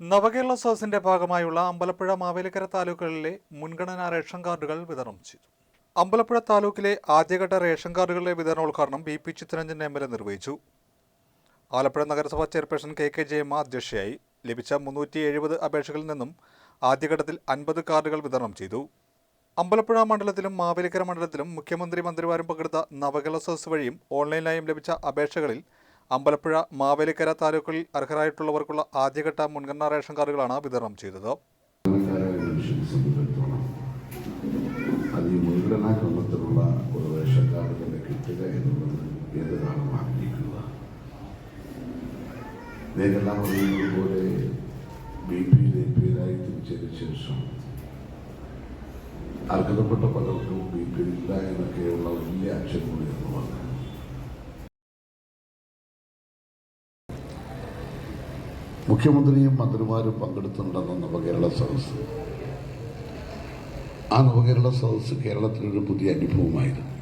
നവകേരള സദസ്സിന്റെ ഭാഗമായുള്ള അമ്പലപ്പുഴ മാവേലിക്കര താലൂക്കുകളിലെ മുൻഗണനാ റേഷൻ കാർഡുകൾ വിതരണം ചെയ്തു. അമ്പലപ്പുഴ താലൂക്കിലെ ആദ്യഘട്ട റേഷൻ കാർഡുകളുടെ വിതരണോദ്ഘാടനം B P Chittaranjan M L A നിർവഹിച്ചു. ആലപ്പുഴ നഗരസഭാ ചെയർപേഴ്സൺ കെ കെ ജയമ്മ അധ്യക്ഷയായി. ലഭിച്ച മുന്നൂറ്റി എഴുപത് അപേക്ഷകളിൽ നിന്നും ആദ്യഘട്ടത്തിൽ അൻപത് കാർഡുകൾ വിതരണം ചെയ്തു. അമ്പലപ്പുഴ മണ്ഡലത്തിലും മാവേലിക്കര മണ്ഡലത്തിലും മുഖ്യമന്ത്രി മന്ത്രിമാരും പങ്കെടുത്ത നവകേരള സദസ് വഴിയും ഓൺലൈനായും ലഭിച്ച അപേക്ഷകളിൽ അമ്പലപ്പുഴ മാവേലിക്കര താലൂക്കുകളിൽ അർഹരായിട്ടുള്ളവർക്കുള്ള ആദ്യഘട്ട മുൻഗണനാ റേഷൻ കാർഡുകളാണ് വിതരണം ചെയ്തത്. ശേഷം അർഹതപ്പെട്ട പലർക്കും ബി പി മുഖ്യമന്ത്രിയും മന്ത്രിമാരും പങ്കെടുത്തിട്ടുണ്ടെന്ന നവകേരള സദസ്സ്. ആ നവകേരള സദസ്സ് കേരളത്തിലൊരു പുതിയ അനുഭവമായിരുന്നു.